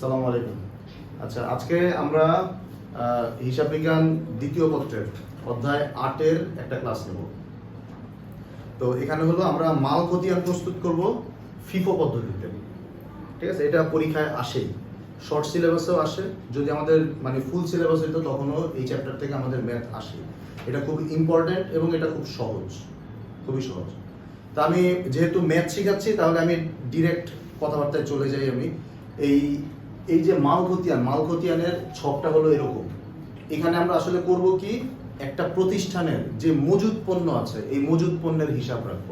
সালাম আলাইকুম। আচ্ছা আজকে আমরা হিসাব বিজ্ঞান দ্বিতীয় পত্রের অধ্যায় আটের একটা ক্লাস নেব। তো এখানে হলো আমরা মাল খতিয়ান প্রস্তুত করব ফিফো পদ্ধতিতে। ঠিক আছে? এটা পরীক্ষায় আসেই শর্ট সিলেবাসেও আসে। যদি আমাদের মানে ফুল সিলেবাস হইতো, তখনও এই চ্যাপ্টার থেকে আমাদের ম্যাথ আসে। এটা খুব ইম্পর্ট্যান্ট এবং এটা খুব সহজ। খুবই সহজ। তা আমি যেহেতু ম্যাথ শেখাচ্ছি, তাহলে আমি ডিরেক্ট কথাবার্তায় চলে যাই আমি। এই এই যে মাল খতিয়ান মাল ছকটা হলো এরকম। এখানে আমরা আসলে করব কি? একটা প্রতিষ্ঠানের যে মজুদ পণ্য আছে, এই মজুদ পণ্যের হিসাব রাখব।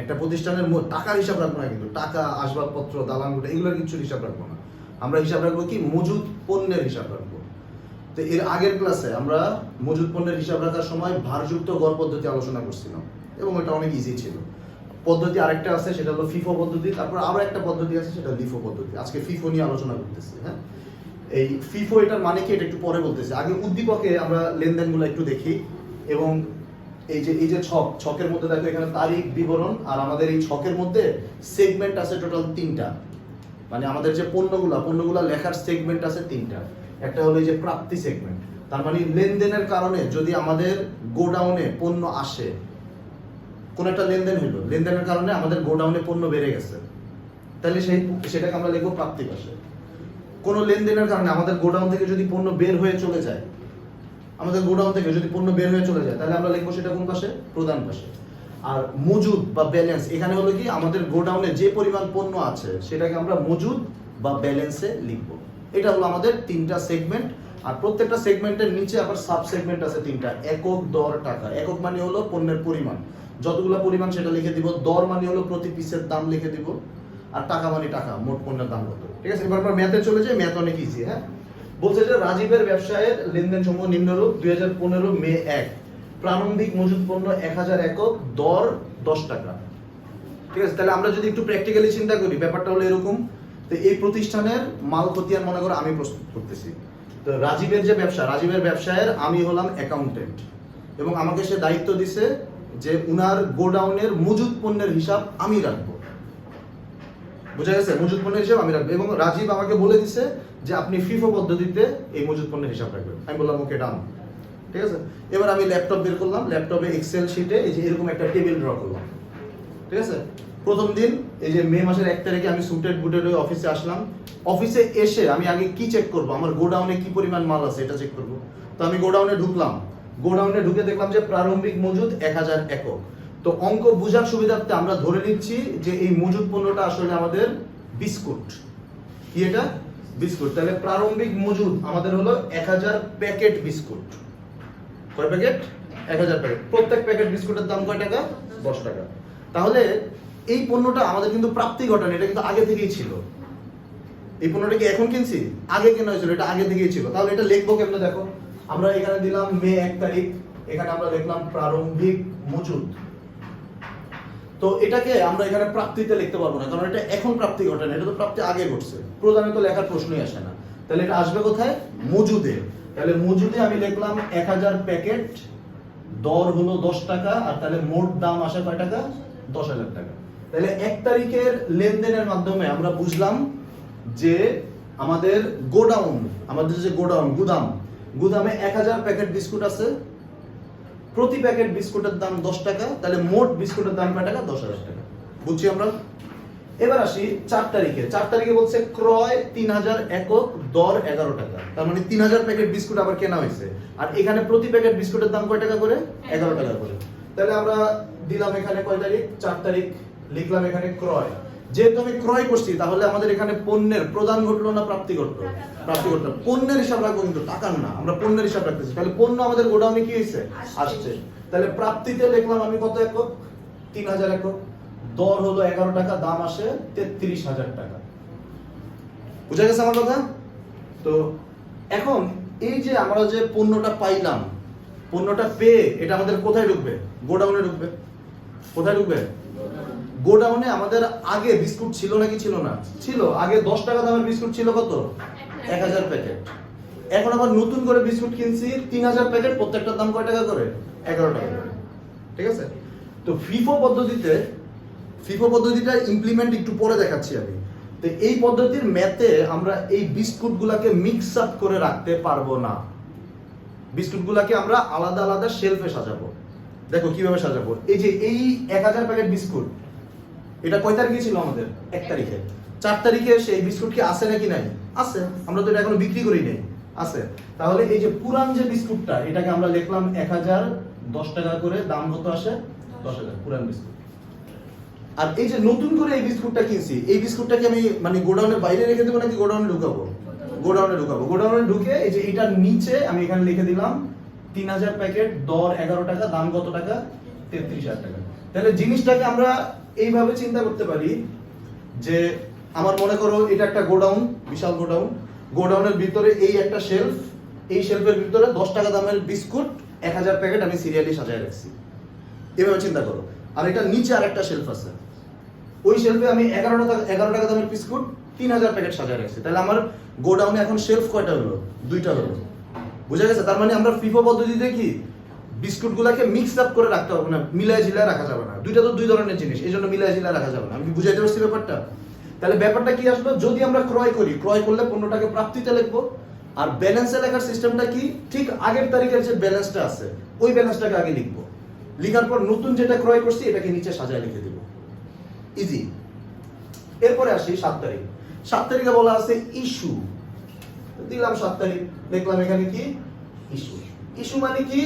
একটা প্রতিষ্ঠানের টাকার হিসাব রাখব না কিন্তু, টাকা, আসবাবপত্র, দালান কোঠা এগুলোর কিছু হিসাব রাখব না। আমরা হিসাব রাখব কি? মজুদ পণ্যের হিসাব রাখব। তো এর আগের ক্লাসে আমরা মজুদ পণ্যের হিসাব রাখার সময় ভারযুক্ত গড় পদ্ধতি আলোচনা করছিলাম, এবং এটা অনেক ইজি ছিল। পদ্ধতি আরেকটা আছে, সেটা হলো ফিফো পদ্ধতি, তারপর আরও একটা পদ্ধতি আছে, সেটা লিফো পদ্ধতি। আজকে ফিফো নিয়ে আলোচনা করতেছি হ্যাঁ? এই ফিফো এটার মানে কি, এটা একটু পরে বলতেছি। আগে উদ্দীপকে আমরা লেনদেনগুলো একটু দেখি, এবং এই যে এই যে ছক, ছকের মধ্যে দেখো এখানে তারিখ, বিবরণ, আর আমাদের এই ছকের মধ্যে সেগমেন্ট আছে টোটাল তিনটা। মানে আমাদের যে পণ্যগুলা পণ্যগুলা লেখার সেগমেন্ট আছে তিনটা। একটা হলো এই যে প্রাপ্তি সেগমেন্ট তার মানে লেনদেনের কারণে যদি আমাদের গোডাউনে পণ্য আসে কোন একটা লেনদেন হলো লেনদেনের কারণে আমাদের গোডাউনে পণ্য বেড়ে গেছে। তাহলে সেই সেটাকে আমরা লিখব প্রাপ্তি পাশে। কোন লেনদেনের কারণে আমাদের গোডাউন থেকে যদি পণ্য বের হয়ে চলে যায়, আমাদের গোডাউন থেকে যদি পণ্য বের হয়ে চলে যায়, তাহলে আমরা লিখব সেটা কোন পাশে? প্রধান পাশে। আর মজুদ বা ব্যালেন্স এখানে হলো কি? আমাদের গোডাউনে যে পরিমাণ পণ্য আছে, সেটাকে আমরা মজুদ বা ব্যালেন্সে লিখব। এটা হলো আমাদের তিনটা সেগমেন্ট আর প্রত্যেকটা সেগমেন্টের নিচে আবার সাব সেগমেন্ট আছে তিনটা। একক দর টাকা। একক মানে হলো পণ্যের পরিমাণ। যতগুলো পরিমাণ সেটা লিখে দিব, দর মানে হলো প্রতি পিসের দাম লিখে দিব, আর টাকা মানে টাকা, মোট পণ্যের দাম কত। ঠিক আছে? এবার ম্যাথে চলে যাই ম্যাথ অনেক ইজি হ্যাঁ? বলছে যে রাজীবের ব্যবসায়ের লেনদেন সমূহ নিম্নরূপ, দুই হাজার পনেরো, মে এক। প্রারম্ভিক মজুদ পণ্য এক হাজার একক, দর দশ টাকা। ঠিক আছে? তাহলে আমরা যদি একটু প্র্যাকটিক্যালি চিন্তা করি, ব্যাপারটা হলো এরকম, তো এই প্রতিষ্ঠানের মাল খতিয়ান, মনে করো, আমি প্রস্তুত করতেছি। তো রাজীবের যে ব্যবসা, রাজীবের ব্যবসায়ের আমি হলাম অ্যাকাউন্টেন্ট এবং আমাকে সে দায়িত্ব দিছে যে উনার গোডাউনের মজুদ পণ্যের হিসাব আমি রাখব। বুঝা গেছে? মজুদ পণ্যের হিসাব আমি রাখব। এবং রাজীব আমাকে বলে দিছে যে আপনি ফিফো পদ্ধতিতে এই মজুদ পণ্যের হিসাব রাখবেন। আমি বললাম ওকে ডান ঠিক আছে? এবার আমি ল্যাপটপ বের করলাম। ল্যাপটপে এক্সেল শিটে এই যে এরকম একটা টেবিল ড্র করলাম। ঠিক আছে? প্রথম দিন, এই যে মে মাসের এক তারিখে আমি সুটেড বুটেড হয়ে অফিসে আসলাম। অফিসে এসে আমি আগে কি চেক করব? আমার গোডাউনে কি পরিমাণ মাল আছে এটা চেক করব। তো আমি গোডাউনে ঢুকলাম। গোডাউনে ঢুকে দেখলাম যে প্রারম্ভিক মজুদ এক হাজার একক। তো অঙ্ক বোঝার সুবিধার্থে আমরা ধরে নিচ্ছি যে এই মজুদ পণ্যটা আসলে আমাদের বিস্কুট। কি এটা? বিস্কুট। তাহলে প্রারম্ভিক মজুদ আমাদের হলো এক হাজার প্যাকেট বিস্কুট। কয় প্যাকেট? এক হাজার প্যাকেট। প্রত্যেক প্যাকেট বিস্কুটের দাম কয় টাকা? দশ টাকা। তাহলে এই পণ্যটা আমাদের কিন্তু প্রাপ্তি ঘটানো এটা কিন্তু আগে থেকেই ছিল। এই পণ্যটা কি এখন কিনছি? আগে কেনা হয়েছিল, এটা আগে থেকেই ছিল। তাহলে এটা লিখব কেমনে দেখো? আমরা এখানে দিলাম মে এক তারিখ, এখানে আমরা লিখলাম প্রারম্ভিক মজুদ। তো এটাকে আমরা এখানে প্রাপ্তিতে লিখতে পারব না, কারণ এটা এখন প্রাপ্তি ঘটে না, এটা তো প্রাপ্তি আগে ঘটছে। প্রধানত লেখার প্রশ্নই আসে না। তাহলে এটা আসবে কোথায়? মজুদে। তাহলে মজুদে আমি লিখলাম এক হাজার প্যাকেট, দর হলো দশ টাকা, আর তাহলে মোট দাম আসে কয় টাকা? দশ হাজার টাকা। তাহলে এক তারিখের লেনদেনের মাধ্যমে আমরা বুঝলাম যে আমাদের গোডাউন, আমাদের যে গোডাউন, গুদাম গুদামে এক হাজার প্যাকেট বিস্কুট আছে। প্রতি প্যাকেট বিস্কুটের দাম দশ টাকা, তাহলে মোট বিস্কুটের দাম কয় টাকা দশ হাজার টাকা। বুঝছি আমরা? এবার আসি চার তারিখে। চার তারিখে বলছে ক্রয় তিন হাজার একক দর এগারো টাকা। তার মানে তিন হাজার প্যাকেট বিস্কুট আবার কেনা হয়েছে। আর এখানে প্রতি প্যাকেট বিস্কুটের দাম কয় টাকা করে? এগারো টাকা করে। তাহলে আমরা দিলাম এখানে কয় তারিখ? চার তারিখ লিখলাম এখানে ক্রয়। যেহেতু আমি ক্রয় করছি, তাহলে আমাদের এখানে পণ্যের প্রদান ঘটলো না প্রাপ্তি ঘটলো? প্রাপ্তি ঘটলো। পণ্যের হিসাব রাখব কিন্তু, টাকার না, আমরা পণ্যের হিসাব রাখতেছি। তাহলে পণ্য আমাদের গোডাউনে কি হয়েছে? আসছে। তাহলে প্রাপ্তিতে লিখলাম আমি কত একক তিন হাজার একক দর হলো এগারো টাকা, দাম আসে তেত্রিশ হাজার টাকা। বুঝা গেছে আমার কথা? তো এখন এই যে আমরা যে পণ্যটা পাইলাম, পণ্যটা পেয়ে এটা আমাদের কোথায় ঢুকবে? গোডাউনে ঢুকবে। কোথায় ঢুকবে? গোডাউনে আমাদের আগে বিস্কুট ছিল নাকি ছিল না? ছিল। আগে দশ টাকা দামের বিস্কুট ছিল কত? এক হাজার প্যাকেট। এখন আবার নতুন করে বিস্কুট কিনছি, তিন হাজার প্যাকেট, প্রত্যেকটার দাম কয় টাকা করে? এগারো টাকা করে। ঠিক আছে? তো ফিফো পদ্ধতিতে, ফিফো পদ্ধতিটা ইমপ্লিমেন্ট একটু পরে দেখাচ্ছি আমি। তো এই পদ্ধতির ম্যাথে আমরা এই বিস্কুটগুলোকে মিক্স আপ করে রাখতে পারব না। বিস্কুটগুলোকে আমরা আলাদা আলাদা শেলফে সাজাবো। দেখো কীভাবে সাজাবো। এই যে এই এক হাজার প্যাকেট বিস্কুট এটা কয় তারিখে ছিল আমাদের? এক তারিখে। চার তারিখে সেই বিস্কুট কি আছে নাকি নাই? আছে। আমরা তো এটা এখনও বিক্রি করি নাই। আছে। তাহলে এই যে পুরান যে বিস্কুটটা, এটাকে আমরা লিখলাম এক হাজার দশ টাকা করে, দাম কত আসে? দশ হাজার, পুরান বিস্কুট। আর এই যে নতুন করে এই বিস্কুটটা কিনছি, এই বিস্কুটটাকে আমি মানে গোডাউনের বাইরে রেখে দেবো নাকি গোডাউনে ঢুকাবো? গোডাউনে ঢুকাবো। গোডাউনে ঢুকে এই যে এটার নিচে আমি এখানে লিখে দিলাম, তিন হাজার প্যাকেট, দর এগারো টাকা, দাম কত টাকা? তেত্রিশ হাজার টাকা। তাহলে জিনিসটাকে আমরা এইভাবে চিন্তা করতে পারি যে আমার মনে করো এটা একটা গোডাউন, বিশাল গোডাউন। গোডাউনের ভিতরে এই একটা শেলফ এই শেলফের ভিতরে দশ টাকা দামের বিস্কুট, এক হাজার প্যাকেট আমি সিরিয়ালি সাজায় রাখছি। এভাবে চিন্তা করো। আর এটা নিচে আর একটা শেলফ আছে। ওই শেলফে আমি এগারো টাকা এগারো টাকা দামের বিস্কুট, তিন হাজার প্যাকেট সাজায় রাখছি। তাহলে আমার গোডাউনে এখন শেলফ কয়টা হলো? দুইটা হলো। বুঝা গেছে? তার মানে আমরা ফিফো পদ্ধতিতে কি? বিস্কুট গুলাকে মিক্স আপ করে রাখতে হবে না, মিলায় ঝিলায় রাখা যাবে না। দুইটা তো দুই ধরনের জিনিস এই জন্য মিলায় ঝিলায় রাখা যাবে না। আমি বুঝাইতে পারছি ব্যাপারটা? তাহলে ব্যাপারটা কি আসলো যদি আমরা ক্রয় করি, ক্রয় করলে পণ্যটাকে প্রাপ্তিতে লিখব। আর ব্যালেন্সে লেখার সিস্টেমটা কি? ঠিক আগের তারিখের যে ব্যালেন্সটা আছে, ওই ব্যালেন্সটাকে আগে লিখব। লিখার পর নতুন যেটা ক্রয় করছি, এটাকে নিচে সাজায় লিখে দিব। ইজি এরপরে আসি সাত তারিখ। সাত তারিখে বলা আছে ইস্যু দিলাম সাত তারিখ। দেখলাম এখানে কি? ইস্যু ইস্যু মানে কি?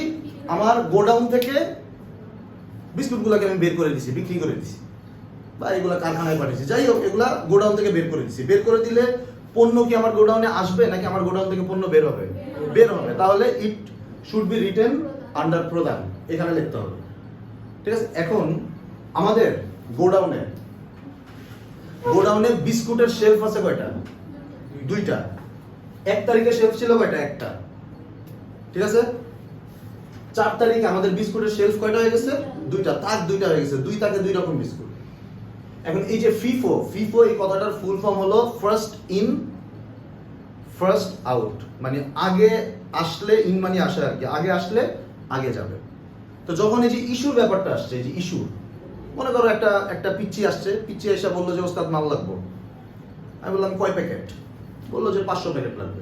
আমার গোডাউন থেকে বিস্কুট গুলাকে আমি বের করে দিছি, বিক্রি করে দিছি। বা এগুলা কারখানায় পাঠিয়েছি। যাই হোক, এগুলা গোডাউন থেকে বের করে দিছি। বের করে দিলে পণ্য কি আমার গোডাউনে আসবে, নাকি আমার গোডাউন থেকে পণ্য বের হবে? বের হবে। তাহলে it should be written under প্রদান। এখানে লিখতে হবে। ঠিক আছে? এখন আমাদের গোডাউনে গোডাউনে বিস্কুটের শেলফ আছে কয়টা? দুইটা। এক তারিখে শেলফ ছিল কয়টা? একটা। ঠিক আছে? চার তারিখে আমাদের বিস্কুটের শেলফ কয়টা হয়ে গেছে? দুইটা। তাক দুইটা হয়ে গেছে। দুই তাকে দুই রকম বিস্কুট। এখন এই যে ফিফো ফিফো এই কথাটার ফুল ফর্ম হলো ফার্স্ট ইন ফার্স্ট আউট মানে আগে আসলে ইন মানে আসে আর কি। আগে আসলে আগে যাবে। তো যখন এই যে ইস্যুর ব্যাপারটা আসছে, এই যে ইস্যু মনে করো একটা একটা পিচ্ছি আসছে। পিচ্ছি এসে বলল যে, ওস্তাদ, মাল লাগবো। আমি বললাম, কয় প্যাকেট? বলল যে, পাঁচশো প্যাকেট লাগবে।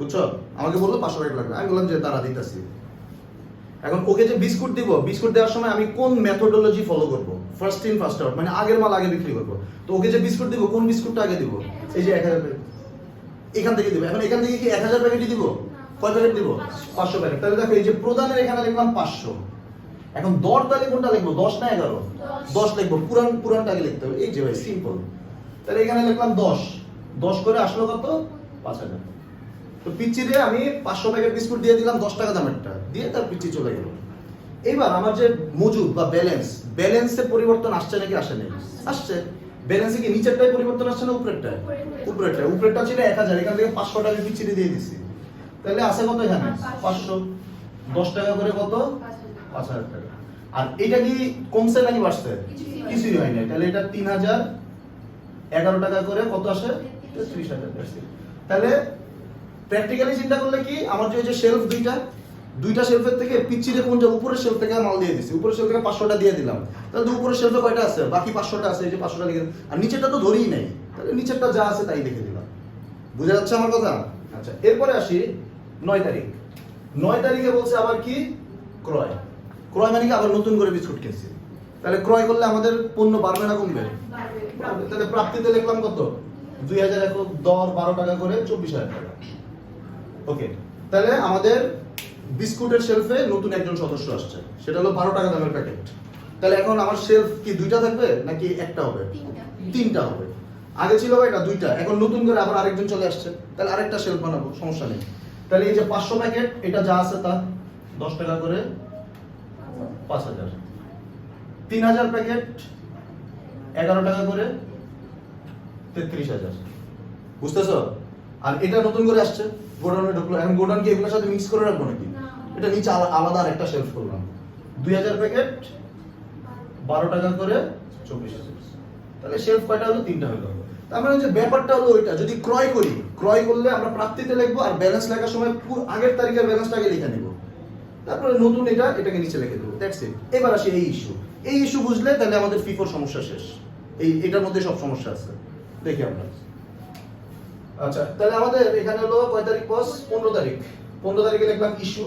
বুঝছ? আমাকে বলল পাঁচশো প্যাকেট লাগবে। আমি বললাম যে তারা দিতেছি। এখন ওকে যে বিস্কুট দিব বিস্কুট দেওয়ার সময় আমি কোন মেথোডোলজি ফলো করব? ফার্স্ট ইন ফার্স্ট আউট মানে আগের মাল আগে বিক্রি করব। তো ওকে যে বিস্কুট দিব কোন বিস্কুটটা আগে দিব? এই যে এক হাজার প্যাকেট। এখান থেকে দিব। এখন এখান থেকে কি এক হাজার প্যাকেটই দিব? কয় প্যাকেট দিব? পাঁচশো প্যাকেট। তাহলে দেখো এই যে প্রধানের এখানে লিখলাম পাঁচশো। এখন দর তাহলে কোনটা লিখব? দশ না এগারো? দশ। লিখব। পুরান পুরানটাকে লিখতে হবে। এই যে ভাই সিম্পল তাহলে এখানে লিখলাম দশ। দশ করে আসলো কত? পাঁচ হাজার। তো পিচ্চিরে আমি পাঁচশো প্যাকেট বিস্কুট দিয়ে দিলাম দশ টাকা দামেরটা দিয়ে তার পিচ্ছি চলে গেল। এবার আমার যে মজুদ বা ব্যালেন্স ব্যালেন্সে পরিবর্তন আসছে নাকি আসে নাই? আসছে। ব্যালেন্সে কি নিচেরটাই পরিবর্তন আসছে না উপরেরটায়? উপরেরটা উপরেরটা ছিল এক হাজার এখান থেকে পাঁচশো টাকা পিচ্ছিরে দিয়ে দিছি তাহলে আছে কত এখানে? পাঁচশো। দশ টাকা করে কত? পাঁচ হাজার। টাকা। আর এটা কি কমছে নাকি বাড়ছে? কিছুই হয় না তাহলে এটা তিন হাজার এগারো টাকা করে কত আসে? তেত্রিশ। হাজার তাহলে প্র্যাকটিক্যালি চিন্তা করলে কি আমার যে যে শেলফ দুইটা দুইটা শেলফের থেকে পিচ্ছিরে কোনটা উপরের শেলফ থেকে মাল দিয়ে দিছি। উপরের শেলফ থেকে পাঁচশোটা দিয়ে দিলাম। তাহলে উপরের শেলফে কয়টা আছে? বাকি পাঁচশোটা আছে এই যে পাঁচশোটা লিখে আর নিচেরটা তো ধরেই নাই। তাহলে নিচেরটা যা আছে তাই লিখে দিলাম। বুঝা যাচ্ছে আমার কথা? আচ্ছা এরপরে আসি নয় তারিখ। নয় তারিখে বলছে আবার কি? ক্রয়। ক্রয় মানে কি? আবার নতুন করে বিস্কুট কিনছি। তাহলে ক্রয় করলে আমাদের পণ্য বাড়বে না কমবে? তাহলে প্রাপ্তিতে লিখলাম কত? দুই হাজার একক দর বারো টাকা করে চব্বিশ হাজার টাকা। ওকে তাহলে আমাদের বিস্কুটের শেলফে নতুন একজন সদস্য আসছে। সেটা হলো বারো টাকা দামের প্যাকেট তাহলে এখন আমার শেলফ কি দুইটা থাকবে নাকি একটা হবে? তিনটা। হবে। আগে ছিল ভাই এটা দুইটা এখন নতুন করে আবার আরেকজন চলে আসছে। তাহলে আরেকটা শেলফ বানাবো সমস্যা নেই। তাহলে এই যে পাঁচশো প্যাকেট এটা যা আছে তা দশ টাকা করে পাঁচ হাজার। তিন হাজার প্যাকেট এগারো টাকা করে তেত্রিশ হাজার। বুঝতেছো? আর এটা নতুন করে আসছে। গোডাউনে ঢুকলো। এখন গোডাউন কি এগুলোর সাথে মিক্স করে রাখব নাকি। এটা নিচে আলা- আলাদা আর একটা শেলফ করলাম। দুই হাজার প্যাকেট বারো টাকা করে চব্বিশ হাজার। তাহলে শেলফ কয়টা হলো? তিনটা হলো তার মানে যে ব্যাপারটা হলো ওইটা যদি ক্রয় করি ক্রয় করলে আমরা প্রাপ্তিতে লিখব আর ব্যালেন্স লেখার সময় পুরো আগের তারিখের ব্যালেন্সটাকে লিখে নিব। তারপরে নতুন এটা এটাকে নিচে লিখে দেবো। দ্যাটস ইট এবার আসি এই ইস্যু এই ইস্যু বুঝলে তাহলে আমাদের ফিফোর সমস্যা শেষ। এই এটার মধ্যে সব সমস্যা আছে। দেখি আমরা। আচ্ছা তাহলে আমাদের এখানে হলো কয় তারিখ বস পনেরো তারিখ। পনেরো তারিখে লিখলাম ইস্যু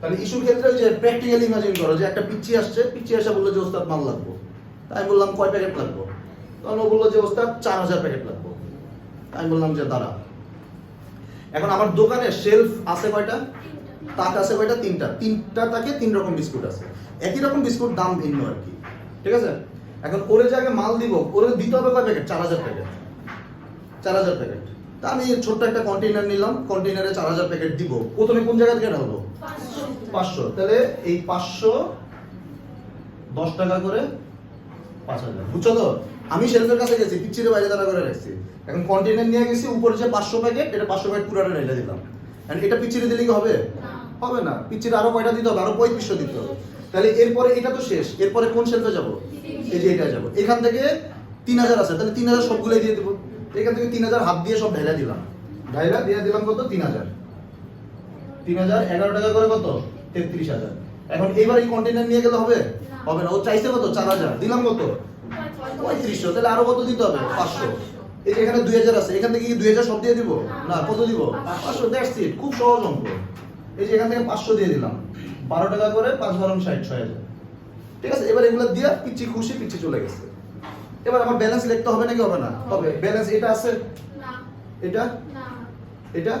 তাহলে ইস্যুর ক্ষেত্রে যে প্র্যাকটিক্যালি ইমাজিন করো, যে একটা পিচ্ছি আসছে পিচ্ছি এসে বলল যে, ওস্তাদ, মাল লাগবো। তাই বললাম, কয় প্যাকেট লাগবো? তখন ও বলল যে, ওস্তাদ, চার হাজার প্যাকেট লাগবো। আমি বললাম যে দাঁড়া এখন আমার দোকানে শেলফ আছে কয়টা? তাক আছে কয়টা? তিনটা। তিনটা তাকে তিন রকম বিস্কুট আছে। একই রকম বিস্কুট, দাম ভিন্ন আর কি। ঠিক আছে? এখন ওরে যে আগে মাল দিব, ওরে দিতে হবে কয় প্যাকেট চার হাজার প্যাকেট চার হাজার প্যাকেট তা আমি ছোট্ট একটা কন্টেইনার নিলাম কন্টেইনারে চার হাজার প্যাকেট দিব। প্রথমে কোন জায়গা থেকে হলো? পাঁচশো। তাহলে এই পাঁচশো দশ টাকা করে পাঁচ হাজার। বুঝছ তো? আমি শেলফের কাছে গেছি পিচ্ছিরে বাইরে দাঁড়া করে রাখছি। এখন কন্টেইনার নিয়ে গেছি উপরে যে পাঁচশো প্যাকেট এটা পাঁচশো প্যাকেট পুরাটা রেখে দিলাম। And এটা পিচ্ছিরে দিলে কি হবে? হবে না। পিচ্ছিরে আরও কয়টা দিতে হবে? আরও পঁয়ত্রিশশো দিতে হবে। তাহলে এরপরে এটা তো শেষ। এরপরে কোন শেলফে যাব? এই যে এটা যাব। এখান থেকে তিন হাজার আছে। তাহলে তিন হাজার সবগুলোই দিয়ে দেবো। এখান থেকে তিন হাজার হাত দিয়ে সব ঢাইলা দিলাম। ঢাইলা দিয়ে দিলাম কত? তিন হাজার। তিন হাজার, এগারো টাকা করে কত? তেত্রিশ হাজার। এখন এবার এই কন্টেনার নিয়ে গেলে হবে? হবে না। ও চাইছে কত? চার হাজার। দিলাম কত? পঁয়ত্রিশশো। তাহলে আরও কত দিতে হবে? পাঁচশো। এই যে এখানে দুই হাজার আছে, এখান থেকে কি দুই হাজার সব দিয়ে দিব? না, কত দিব? পাঁচশো। ইট খুব সহজ অঙ্ক। এই যে এখান থেকে পাঁচশো দিয়ে দিলাম। বারো টাকা করে পাঁচ বারো ষাট, ছয় হাজার। ঠিক আছে? এবার এগুলো দিয়ে পিচ্ছি খুশি, পিচ্ছি চলে গেছে। এবার আমার ব্যালেন্স লিখতে হবে নাকি হবে না? হবে। ব্যালেন্স এটা আছে? না। এটা? না। এটা?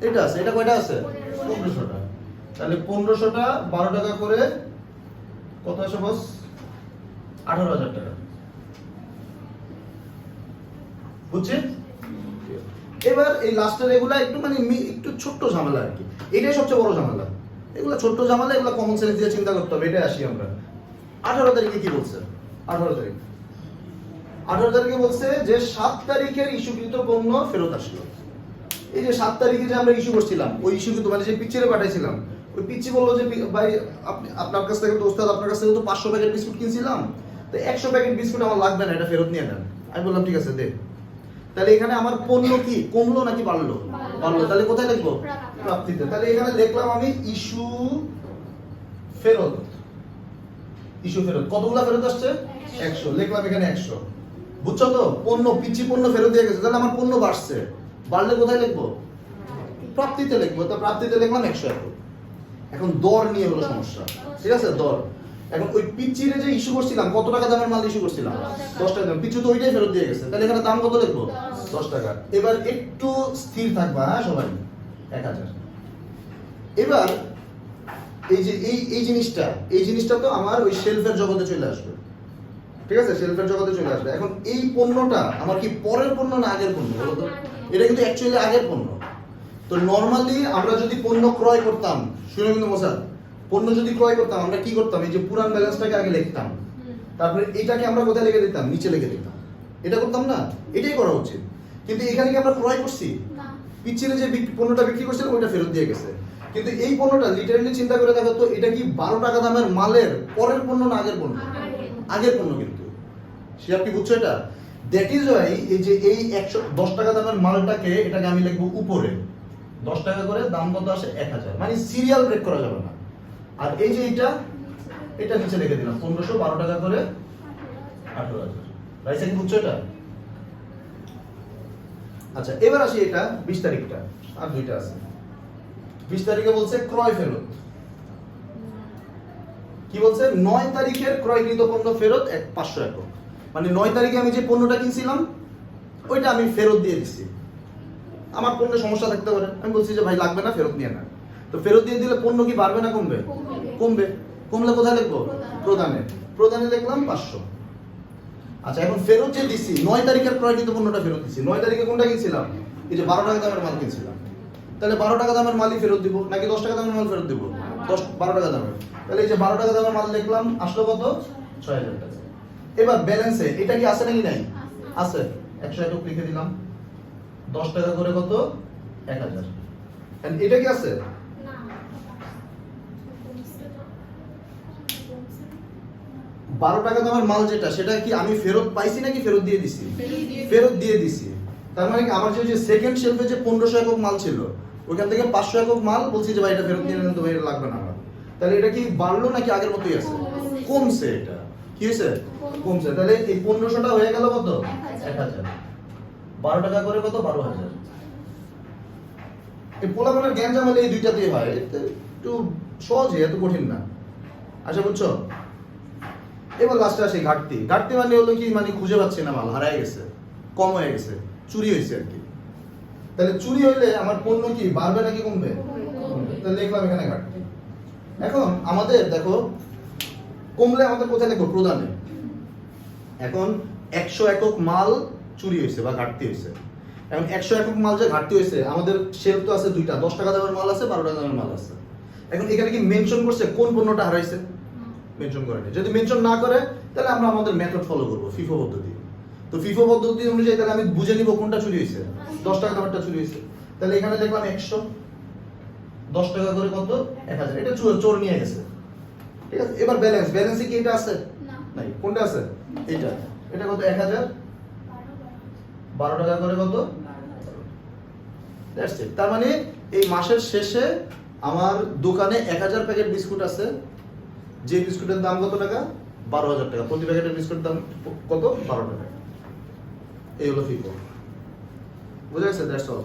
এটা আছে। এটা কয়টা আছে? পনেরোশোটা। তাহলে পনেরোশোটা বারো টাকা করে কত আসে বস আঠারো হাজার টাকা। বুঝছেন? এবার এই লাস্টের এগুলা একটু মানে মি- একটু ছোট্ট ঝামেলা আর কি। এটাই সবচেয়ে বড় ঝামেলা। এগুলা ছোট্ট ঝামেলা এগুলা কমন সেন্স দিয়ে চিন্তা করতে হবে। এটাই আসি আমরা। আঠারো তারিখে কি বলছে? আঠারো তারিখ। আঠারো তারিখে বলছে যে সাত তারিখের ইস্যুকৃত পণ্য ফেরত আসলো। এই যে সাত তারিখে যে আমরা ইস্যু করছিলাম, ওই ইস্যু কিন্তু মানে যে পিচ্ছিরে পাঠাইছিলাম, ওই পিচ্ছি বলল যে, ভাই, আপনি, আপনার কাছ থেকে তো ওস্তাদ, আপনার কাছ থেকে তো পাঁচশো প্যাকেট বিস্কুট কিনছিলাম। তো একশো প্যাকেট বিস্কুট আমার লাগবে না, এটা ফেরত নিয়ে নেন। আমি বললাম, ঠিক আছে, দে। তাহলে এখানে আমার পণ্য কি, কমলো নাকি বাড়লো? বাড়লো। তাহলে কোথায় লিখব? প্রাপ্তিতে। তাহলে এখানে লিখলাম আমি ইস্যু ফেরত। ইস্যু ফেরত। কতগুলা ফেরত আসছে? একশো। লিখলাম এখানে একশো। বুঝছ তো? পণ্য, পিচ্ছি পণ্য ফেরত দিয়ে গেছে। তাহলে আমার পণ্য বাড়ছে। বাড়লে কোথায় লিখব? প্রাপ্তিতে লিখব। তো প্রাপ্তিতে লিখলাম একশো এখন এখন দর নিয়ে হলো সমস্যা। ঠিক আছে? দর। এখন ওই পিচ্চিরে যে ইস্যু করছিলাম, কত টাকা দামের মাল ইস্যু করছিলাম? দশ টাকা দাম। পিচ্ছু তো ওইটাই ফেরত দিয়ে গেছে। তাহলে এখানে দাম কত লিখব? দশ টাকা। এবার একটু স্থির থাকবা হ্যাঁ সবাই? এক হাজার। এবার এই যে, এই এই জিনিসটা এই জিনিসটা তো আমার ওই শেলফের জগতে চলে আসবে। ঠিক আছে? শেলফের জগতে চলে আসবে। এখন এই পণ্যটা আমার কি পরের পণ্য না আগের পণ্য? বলো তো। এটা কিন্তু অ্যাকচুয়ালি আগের পণ্য। তো নর্মালি আমরা যদি পণ্য ক্রয় করতাম শুনে কিন্তু মোসাদ পণ্য যদি ক্রয় করতাম আমরা কি করতাম? এই যে পুরান ব্যালেন্সটাকে আগে লিখতাম। তারপরে এটাকে আমরা কোথায় লিখে দিতাম? নিচে লিখে দিতাম। এটা করতাম না? এটাই করা উচিত। কিন্তু এখানে কি আমরা ক্রয় করছি? পিচ্ছিলে যে পণ্যটা বিক্রি করছিলাম ওইটা ফেরত দিয়ে গেছে। কিন্তু এই পণ্যটা লিটারালি চিন্তা করে দেখো তো এটা কি বারো টাকা দামের মালের পরের পণ্য না আগের পণ্য। আগের পণ্য কিন্তু। বুঝছ এটা? দ্যাট ইজ ওয়াই এই যে এই একশো, দশ টাকা দামের মালটাকে এটাকে আমি লিখব উপরে। দশ টাকা করে দাম কত আসে? এক হাজার। মানে সিরিয়াল ব্রেক করা যাবে না। আর এই যে এটা এটা নিচে লিখে দিলাম, পনেরোশো বারো টাকা করে আঠারো হাজার। কি বুঝছ এটা? আচ্ছা এবার আসি এটা, বিশ তারিখটা। আর দুইটা আছে। বিশ তারিখে বলছে ক্রয় ফেরত। কি বলছে? নয় তারিখের ক্রয়কৃত পণ্য ফেরত এক পাঁচশো একক। মানে নয় তারিখে আমি যে পণ্যটা কিনছিলাম ওইটা আমি ফেরত দিয়ে দিচ্ছি আমার পণ্যের সমস্যা থাকতে পারে। আমি বলছি যে ভাই লাগবে না ফেরত নিয়ে না। তো ফেরত দিয়ে দিলে পণ্য কি বাড়বে না কমবে? কমবে। কমলে কোথায় লিখব? প্রদানে প্রদানে লিখলাম পাঁচশো। আচ্ছা এখন ফেরত যে দিচ্ছি নয় তারিখের ক্রয়কৃত পণ্যটা ফেরত দিচ্ছি নয় তারিখে কোনটা কিনছিলাম? এই যে বারো টাকা দামের মাল কিনছিলাম। তাহলে বারো টাকা দামের মালই ফেরত দিব নাকি দশ টাকা দামের মাল ফেরত দিব? দশ বারো টাকা দামের। তাহলে এই যে বারো টাকা দামের মাল দেখলাম আসলো কত? ছয় হাজার টাকা। এবার ব্যালেন্সে এটা কি আছে নাকি নাই? আছে। একশো একক লিখে দিলাম। দশ টাকা করে কত? এক হাজার। এটা কি আছে? বারো টাকা দামের মাল যেটা সেটা কি আমি ফেরত পাইছি নাকি ফেরত দিয়ে দিছি? ফেরত দিয়ে দিছি। তার মানে কি আমার যে- যে সেকেন্ড শেলফে যে পনেরোশো একক মাল ছিল ওইখান থেকে পাঁচশো একক মাল বলছি যে ভাই এটা ফেরত নিয়ে নেন তো ভাই এটা লাগবে না তাহলে এটা কি বাড়লো নাকি আগের মতোই আছে? কমছে এটা। কি হয়েছে? কমছে। তাহলে এই পনেরোশোটা হয়ে গেল কত? এক হাজার। বারো টাকা করে কত? বারো হাজার। এই পোলাপানের জ্ঞান জামালে এই দুইটাতেই হয়। একটু সহজে এত কঠিন না। আচ্ছা বুঝছ? এবার লাস্টে আসে ঘাটতি। ঘাটতি মানে হলো কি? মানে খুঁজে পাচ্ছি না মাল হারায় গেছে। কম হয়ে গেছে। চুরি হয়েছে আর কি। তাহলে চুরি হইলে আমার পণ্য কি? বাড়বে নাকি কমবে? কমবে। তাহলে লিখলাম এখানে ঘাটতি। এখন আমাদের দেখো কমলে আমাদের কোথায় লিখব প্রদানে এখন একশো একক মাল চুরি হয়েছে বা ঘাটতি হয়েছে। এখন একশো একক মাল যে ঘাটতি হয়েছে, আমাদের শেল তো আছে দুইটা, দশ টাকা দামের মাল আছে, বারো টাকা দামের মাল আছে। এখন এখানে কি মেনশন করছে কোন পণ্যটা হারাইছে? মেনশন করেনি যদি মেনশন না করে, তাহলে আমরা আমাদের মেথড ফলো করব ফিফো পদ্ধতি। তো ফিফো পদ্ধতি অনুযায়ী তাহলে আমি বুঝে নিব কোনটা চুরি হয়েছে। দশ টাকা দামেরটা চুরি হয়েছে। তাহলে এখানে দেখলাম একশো। দশ টাকা করে কত? এক হাজার। এটা চোর নিয়ে গেছে। ঠিক আছে এবার ব্যালেন্স ব্যালেন্সে কি এটা আছে? না। নাই কোনটা আছে? এটা এটা কত? এক হাজার? বারো টাকা করে কত. তার মানে এই মাসের শেষে আমার দোকানে এক হাজার প্যাকেট বিস্কুট আছে। যে বিস্কুটের দাম কত টাকা? বারো হাজার টাকা। প্রতি প্যাকেটের বিস্কুটের দাম কত? বারো টাকা। এই হলো ফিফো বুঝা গেছে? That's all